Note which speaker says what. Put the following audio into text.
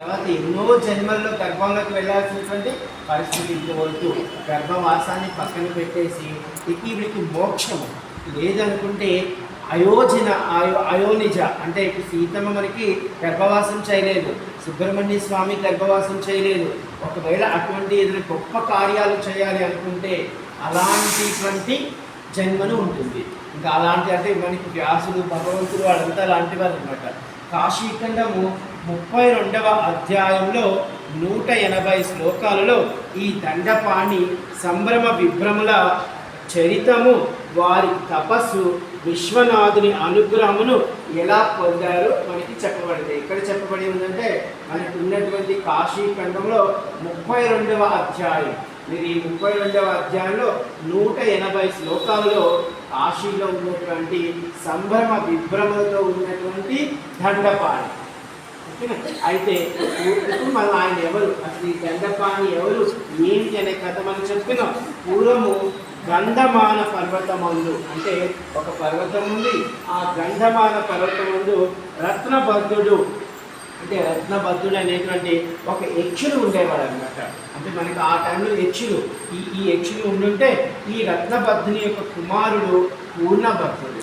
Speaker 1: తర్వాత ఎన్నో జన్మల్లో గర్భంలోకి వెళ్ళాల్సినటువంటి పరిస్థితి వద్దు గర్భవాసాన్ని పక్కన పెట్టేసి ఇక వీడికి మోక్షం లేదనుకుంటే అయోజన అయో అయోనిజ అంటే ఇప్పుడు సీతమ్మ మనకి గర్భవాసం చేయలేదు సుబ్రహ్మణ్య స్వామి గర్భవాసం చేయలేదు. ఒకవేళ అటువంటి ఏదైనా గొప్ప కార్యాలు చేయాలి అనుకుంటే అలాంటిటువంటి జన్మను ఉంటుంది. ఇంకా అలాంటి అంటే మనకి వ్యాసుడు భగవంతుడు వాళ్ళంతా అలాంటి వారు అనమాట కాశీఖండము ముప్పై రెండవ అధ్యాయంలో నూట ఎనభై శ్లోకాలలో ఈ దండపాణి సంభ్రమ విభ్రముల చరితము వారి తపస్సు విశ్వనాథుని అనుగ్రహమును ఎలా పొందారో మనకి చెప్పబడింది. ఇక్కడ చెప్పబడి ఉందంటే మనకు ఉన్నటువంటి కాశీఖండంలో ముప్పై రెండవ అధ్యాయం. మీరు ఈ ముప్పై రెండవ అధ్యాయంలో నూట ఎనభై శ్లోకాలలో కాశీలో ఉన్నటువంటి సంభ్రమ విభ్రమలతో ఉన్నటువంటి దండపాణి. అయితే ఇప్పుడు ఆయన ఎవరు? అసలు ఈ గంధపాని ఎవరు? ఏంటి అనే కథ మనం చెప్పుకున్నాం పూర్వము గంధమాన పర్వతమందు అంటే ఒక పర్వతం ఉంది. ఆ గంధమాన పర్వతముందు రత్నబద్ధుడు అంటే రత్నబద్ధుడు అనేటువంటి ఒక యక్షుడు ఉండేవాడు అనమాట అంటే మనకి ఆ టైంలో యక్షుడు ఈ ఈ యక్షుడు ఉండుంటే ఈ రత్నబద్ధుని యొక్క కుమారుడు పూర్ణబద్ధుడు.